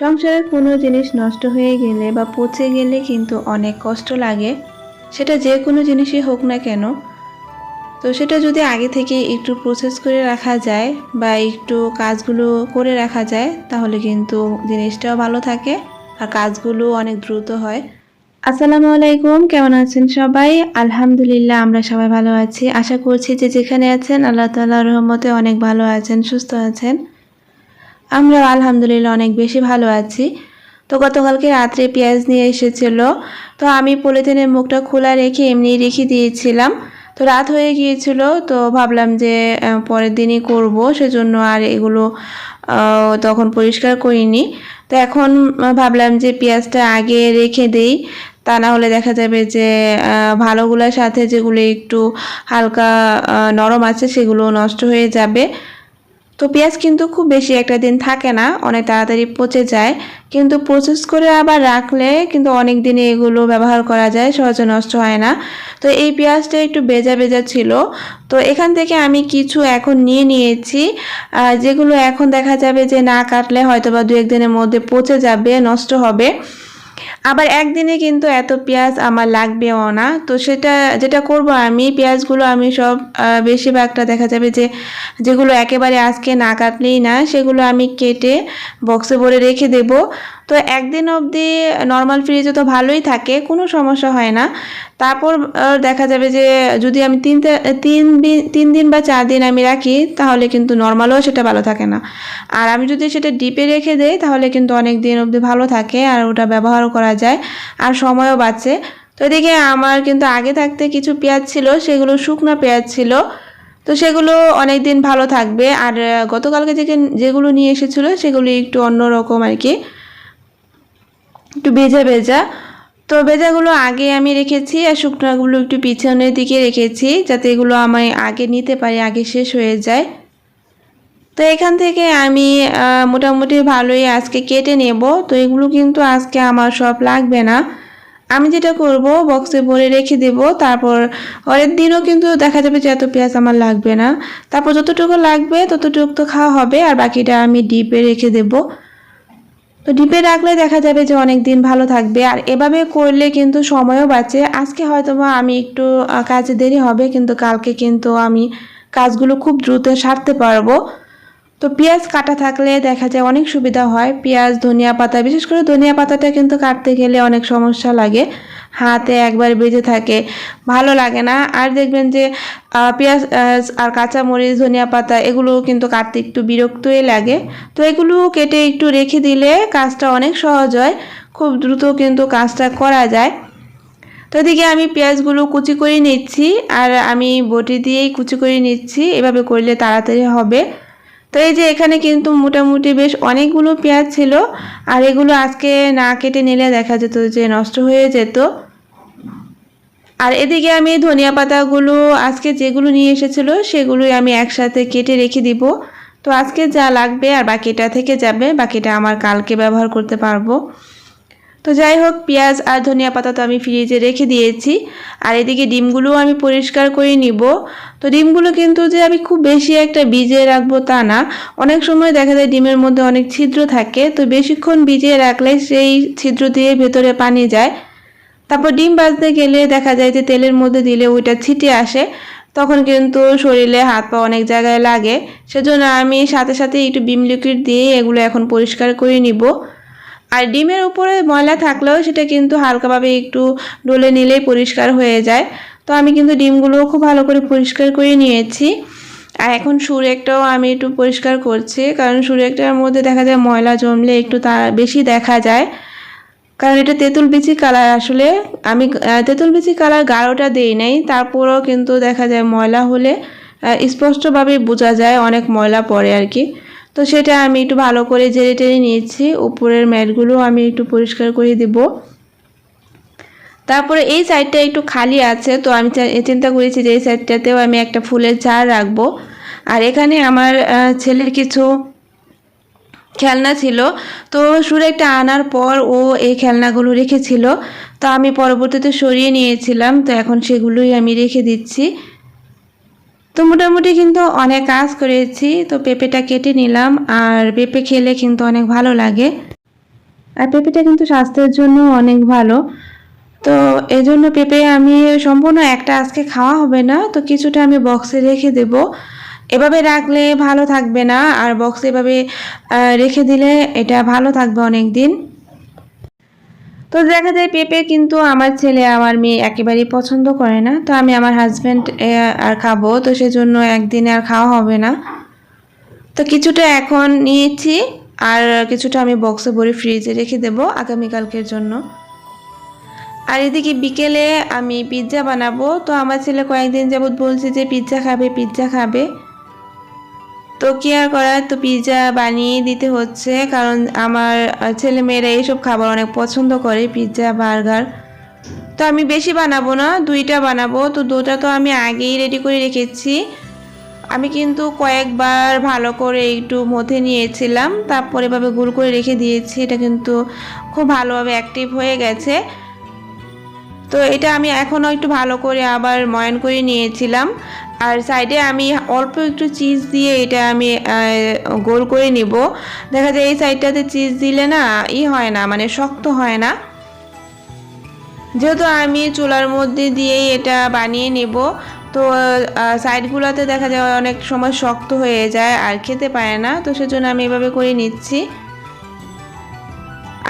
সংসারের কোনো জিনিস নষ্ট হয়ে গেলে বা পচে গেলে কিন্তু অনেক কষ্ট লাগে। সেটা যে কোনো জিনিসই হোক না কেন। তো সেটা যদি আগে থেকে একটু প্রসেস করে রাখা যায় বা একটু কাজগুলো করে রাখা যায়, তাহলে কিন্তু জিনিসটাও ভালো থাকে আর কাজগুলো অনেক দ্রুত হয়। আসসালামু আলাইকুম, কেমন আছেন সবাই? আলহামদুলিল্লাহ, আমরা সবাই ভালো আছি। আশা করছি যে যেখানে আছেন, আল্লাহ তাআলার রহমতে অনেক ভালো আছেন, সুস্থ আছেন। আমরা আলহামদুলিল্লাহ অনেক বেশি ভালো আছি। তো গতকালকে রাত্রে পেঁয়াজ নিয়ে এসেছিল। তো আমি পলিথিনের মুখটা খোলা রেখে এমনি রেখে দিয়েছিলাম। তো রাত হয়ে গিয়েছিল, তো ভাবলাম যে পরের দিনই করব, সেজন্য আর এগুলো তখন পরিষ্কার করিনি। তো এখন ভাবলাম যে পেঁয়াজটা আগে রেখে দেই, তা না হলে দেখা যাবে যে ভালোগুলোর সাথে যেগুলো একটু হালকা নরম আছে সেগুলো নষ্ট হয়ে যাবে। তো পেঁয়াজ কিন্তু খুব বেশি একটা দিন থাকে না, অনেক তাড়াতাড়ি পচে যায়। কিন্তু প্রসেস করে আবার রাখলে কিন্তু অনেক দিনে এগুলো ব্যবহার করা যায়, সহজে নষ্ট হয় না। তো এই পেঁয়াজটা একটু বেজা বেজা ছিল। তো এখান থেকে আমি কিছু এখন নিয়ে নিয়েছি। যেগুলো এখন দেখা যাবে যে না কাটলে হয়তো বা দু একদিনের মধ্যে পচে যাবে, নষ্ট হবে। আবার একদিনে কিন্তু এত পেঁয়াজ আমার লাগবেও না। তো সেটা, যেটা করব আমি, পেঁয়াজগুলো আমি সব বেশিরভাগটা দেখা যাবে যে, যেগুলো একেবারে আজকে না কাটলেই না, সেগুলো আমি কেটে বক্সে ভরে রেখে দেব। তো একদিন অবধি নর্মাল ফ্রিজে তো ভালোই থাকে, কোনো সমস্যা হয় না। তারপর দেখা যাবে যে যদি আমি তিন দিন তিন দিন বা চার দিন আমি রাখি, তাহলে কিন্তু নর্মালও সেটা ভালো থাকে না। আর আমি যদি সেটা ডিপে রেখে দেই, তাহলে কিন্তু অনেক দিন অবধি ভালো থাকে আর ওটা ব্যবহারও করা যায় আর সময়ও বাঁচে। তো এদিকে আমার কিন্তু আগে থাকতে কিছু পেঁয়াজ ছিল, সেগুলো শুকনো পেঁয়াজ ছিল। তো সেগুলো অনেক দিন ভালো থাকবে। আর গতকালকে যেগুলো নিয়ে এসেছিল, সেগুলো একটু অন্যরকম আর কি। একটু ভেজা ভেজা। তো ভেজাগুলো আগে আমি রেখেছি আর শুকনাগুলো একটু পিছনের দিকে রেখেছি যাতে এগুলো আমি আগে নিতে পারি, আগে শেষ হয়ে যায়। তো এখান থেকে আমি মোটামুটি ভালোই আজকে কেটে নেব। তো এগুলো কিন্তু আজকে আমার সব লাগবে না। আমি যেটা করব, বক্সে ভরে রেখে দেব। তারপর পরের দিনও কিন্তু দেখা যাবে যে এত পেঁয়াজ আমার লাগবে না। তারপর যতটুকু লাগবে ততটুকু তো খাওয়া হবে। আর বাকিটা আমি ডিপে রেখে দেবো। তো ডিপে রাখলে দেখা যাবে যে অনেক দিন ভালো থাকবে। আর এভাবে করলে কিন্তু সময়ও বাঁচে। আজকে হয়তো বা আমি একটু কাজে দেরি হবে, কিন্তু কালকে কিন্তু আমি কাজগুলো খুব দ্রুত সারতে পারব। তো পেঁয়াজ কাটা থাকলে দেখা যায় অনেক সুবিধা হয়। পেঁয়াজ, ধনিয়া পাতা, বিশেষ করে ধনিয়া পাতাটা কিন্তু কাটতে গেলে অনেক সমস্যা লাগে। হাতে একবার বেজে থাকে, ভালো লাগে না। আর দেখবেন যে পেঁয়াজ আর কাঁচা মরিচ ধনিয়া পাতা এগুলো কিন্তু কাটতে একটু বিরক্তই লাগে। তো এগুলো কেটে একটু রেখে দিলে কাজটা অনেক সহজ হয়। খুব দ্রুত কিন্তু কাজটা করা যায়। তো এদিকে আমি পেঁয়াজগুলো কুচি করে নিচ্ছি, আর আমি বটি দিয়েই কুচি করে নিচ্ছি। এভাবে করলে তাড়াতাড়ি হবে। তো এই যে এখানে কিন্তু মোটামুটি বেশ অনেকগুলো পেঁয়াজ ছিল, আর এগুলো আজকে না কেটে নিলে দেখা যেত যে নষ্ট হয়ে যেত। আর এদিকে আমি ধনিয়া পাতাগুলো আজকে যেগুলো নিয়ে এসেছিল সেগুলোই আমি একসাথে কেটে রেখে দিব। তো আজকে যা লাগবে আর বাকিটা থেকে যাবে, বাকিটা আমার কালকে ব্যবহার করতে পারব। তো যাই হোক, পেঁয়াজ আর ধনিয়া পাতা তো আমি ফ্রিজে রেখে দিয়েছি। আর এদিকে ডিমগুলোও আমি পরিষ্কার করে নিব। তো ডিমগুলো কিন্তু যে আমি খুব বেশি একটা ভিজিয়ে রাখব তা না। অনেক সময় দেখা যায় ডিমের মধ্যে অনেক ছিদ্র থাকে। তো বেশিক্ষণ ভিজিয়ে রাখলে সেই ছিদ্র দিয়ে ভেতরে পানি যায়। তারপর ডিম বাজতে গেলে দেখা যায় যে তেলের মধ্যে দিলে ওইটা ছিটে আসে। তখন কিন্তু শরীরে হাত পা অনেক জায়গায় লাগে। সেজন্য আমি সাথে সাথে একটু বিম লিকুইড দিয়ে এগুলো এখন পরিষ্কার করে নিব। আর ডিমের উপরে ময়লা থাকলেও সেটা কিন্তু হালকাভাবে একটু ডলে নিলেই পরিষ্কার হয়ে যায়। তো আমি কিন্তু ডিমগুলোও খুব ভালো করে পরিষ্কার করে নিয়েছি। আর এখন সুরেকটাও আমি একটু পরিষ্কার করছি, কারণ সুরেকটার মধ্যে দেখা যায় ময়লা জমলে একটু তা বেশি দেখা যায়। কারণ এটা তেঁতুল বিচি কালার আসলে, আমি তেঁতুল বিচি কালার গাঢ়টা দেই নাই, তারপরেও কিন্তু দেখা যায় ময়লা হলে স্পষ্টভাবে বোঝা যায় অনেক ময়লা পড়ে আর কি। তো সেটা আমি একটু ভালো করে জেরে টেরে নিয়েছি। উপরের ম্যাটগুলো আমি একটু পরিষ্কার করে দেব। তারপরে এই সাইডটা একটু খালি আছে, তো আমি চিন্তা করেছি যে এই সাইডটাতেও আমি একটা ফুলের চার রাখব। আর এখানে আমার ছেলের কিছু খেলনা ছিল। তো সুরেকটা আনার পর ও এই খেলনাগুলো রেখেছিল। তো আমি পরবর্তীতে সরিয়ে নিয়েছিলাম, তো এখন সেগুলোই আমি রেখে দিচ্ছি। তো মোটামুটি কিন্তু অনেক কাজ করেছি। তো পেঁপেটা কেটে নিলাম আর পেঁপে খেলে কিন্তু অনেক ভালো লাগে। আর পেঁপেটা কিন্তু স্বাস্থ্যের জন্য অনেক ভালো। তো এই জন্য পেঁপে আমি সম্পূর্ণ একটা আজকে খাওয়া হবে না, তো কিছুটা আমি বক্সে রেখে দেব। এভাবে রাখলে ভালো থাকবে না, আর বক্সে এভাবে রেখে দিলে এটা ভালো থাকবে অনেক দিন তো দেখা যায় পেঁপে কিন্তু আমার ছেলে, আমার মেয়ে একেবারেই পছন্দ করে না। তো আমি আমার হাজব্যান্ড আর খাব, তো সেজন্য একদিনে আর খাওয়া হবে না। তো কিছুটা এখন নিয়েছি, আর কিছুটা আমি বক্সে ভরে ফ্রিজে রেখে দেবো আগামীকালকের জন্য। আর এদিকে বিকেলে আমি পিৎজা বানাবো। তো আমার ছেলে কয়েকদিন যাবৎ বলছে যে পিৎজা খাবে পিৎজা খাবে। তো কি আর করার? তো পিৎজা বানিয়ে দিতে হচ্ছে, কারণ আমার ছেলে মেয়েরা এইসব খাবার অনেক পছন্দ করে পিৎজা বার্গার তো আমি বেশি বানাবো না, দুইটা বানাবো। তো দুটা তো আমি আগেই রেডি করে রেখেছি। আমি কিন্তু কয়েকবার ভালো করে একটু মধ্যে নিয়েছিলাম, তারপর এভাবে গুল করে রেখে দিয়েছি। এটা কিন্তু খুব ভালোভাবে অ্যাক্টিভ হয়ে গেছে। তো এটা আমি এখনও একটু ভালো করে আবার ময়ন করে নিয়েছিলাম। আর সাইডে আমি অল্প একটু চিজ দিয়ে এটা আমি গোল করে নিব। দেখা যায় এই সাইডটাতে চিজ দিলে না, ই হয় না মানে শক্ত হয় না। যেহেতু আমি চুলার মধ্যে দিয়েই এটা বানিয়ে নেব, তো সাইডগুলোতে দেখা যায় অনেক সময় শক্ত হয়ে যায় আর খেতে পারে না, তো সেজন্য আমি এভাবে করে নিচ্ছি।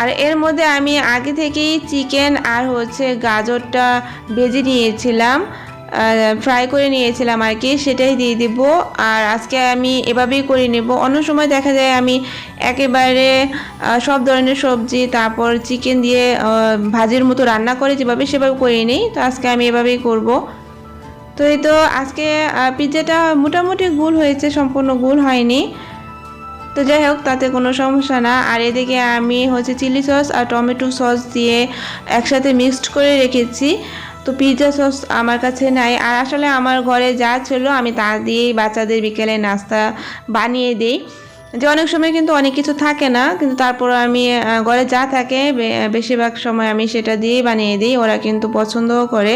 আর এর মধ্যে আমি আগে থেকেই চিকেন আর হচ্ছে গাজরটা ভেজে নিয়েছিলাম। ফ্রাই করে নিয়েছিলাম আর কি, সেটাই দিয়ে দিব। আর আজকে আমি এভাবেই করে নেব। অন্য সময় দেখা যায় আমি একেবারে সব ধরনের সবজি, তারপর চিকেন দিয়ে ভাজির মতো রান্না করে যেভাবে সেভাবে করে নিই। তো আজকে আমি এভাবেই করব। তো এই তো আজকে পিৎজাটা মোটামুটি গুল হয়েছে, সম্পূর্ণ গোল হয়নি। তো যাই হোক, তাতে কোনো সমস্যা না। আর এদিকে আমি হচ্ছে চিলি সস আর টমেটো সস দিয়ে একসাথে মিক্সড করে রেখেছি। তো পিৎজা সস আমার কাছে নাই। আর আসলে আমার ঘরে যা ছিল আমি তা দিয়েই বাচ্চাদের বিকেলে নাস্তা বানিয়ে দিই। যে অনেক সময় কিন্তু অনেক কিছু থাকে না, কিন্তু তারপর আমি ঘরে যা থাকে বেশিরভাগ সময় আমি সেটা দিয়েই বানিয়ে দিই, ওরা কিন্তু পছন্দও করে।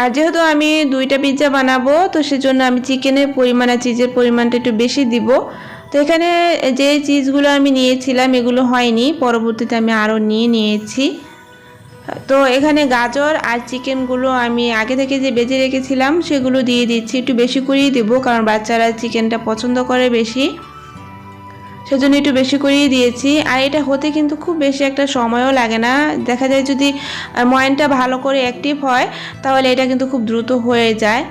আর যেহেতু আমি দুইটা পিৎজা বানাবো, তো সেজন্য আমি চিকেনের পরিমাণ আর চিজের পরিমাণটা একটু বেশি দিব। তো এখানে যে চিজগুলো আমি নিয়েছিলাম, এগুলো হয়নি, পরবর্তীতে আমি আরও নিয়ে নিয়েছি। তো এখানে গাজর আর চিকেনগুলো আমি আগে থেকে যে বেজে রেখেছিলাম, সেগুলো দিয়ে দিচ্ছি। একটু বেশি করেই দেবো, কারণ বাচ্চারা চিকেনটা পছন্দ করে বেশি। সেজন্য একটু বেশি করেই দিয়েছি। আর এটা হতে কিন্তু খুব বেশি একটা সময়ও লাগে না। দেখা যায় যদি ময়ানটা ভালো করে অ্যাক্টিভ হয়, তাহলে এটা কিন্তু খুব দ্রুত হয়ে যায়।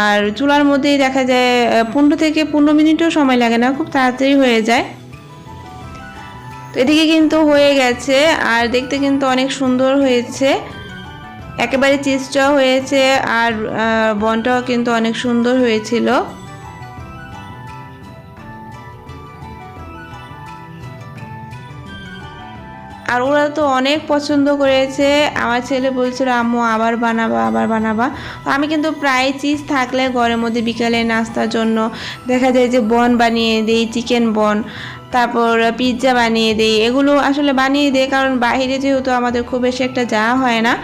আর চুলার মধ্যেই দেখা যায় পনেরো থেকে পনেরো মিনিটও সময় লাগে না, খুব তাড়াতাড়ি হয়ে যায়। তো এদিকে কিন্তু হয়ে গেছে, আর দেখতে কিন্তু অনেক সুন্দর হয়েছে। একেবারে চিজটাও হয়েছে, আর বনটাও কিন্তু অনেক সুন্দর হয়েছিল। আর ওরা তো অনেক পছন্দ করেছে। আমার ছেলে বলছিল, আম্মু, আবার বানাবা আবার বানাবা। আমি কিন্তু প্রায় চিজ থাকলে ঘরের মধ্যে বিকালে নাস্তার জন্য দেখা যায় যে বন বানিয়ে দিই, চিকেন বন। তারপর পিৎজা বানিয়ে দিই। এগুলো আসলে বানিয়ে দিই, কারণ বাইরে যেহেতু আমাদের খুব বেশি একটা যাওয়া হয় না,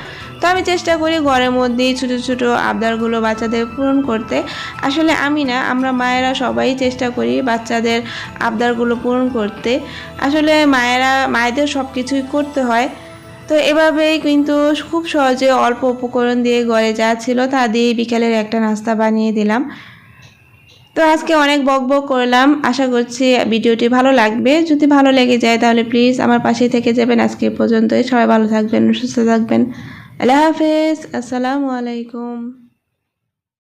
তো আমি চেষ্টা করি ঘরের মধ্যেই ছোটো ছোটো আবদারগুলো বাচ্চাদের পূরণ করতে। আসলে আমি না, আমরা মায়েরা সবাই চেষ্টা করি বাচ্চাদের আবদারগুলো পূরণ করতে। আসলে মায়েরা, মায়েদের সব কিছুই করতে হয়। তো এভাবেই কিন্তু খুব সহজে অল্প উপকরণ দিয়ে ঘরে যা ছিল তা দিয়ে বিকেলের একটা নাস্তা বানিয়ে দিলাম। তো আজকে অনেক বক বক করলাম। আশা করছি ভিডিওটি ভালো লাগবে। যদি ভালো লেগে যায় তাহলে প্লিজ আমার পাশেই থেকে যাবেন। আজকে পর্যন্তই। সবাই ভালো থাকবেন, সুস্থ থাকবেন। আল্লাহ হাফেজ। আসসালামু আলাইকুম।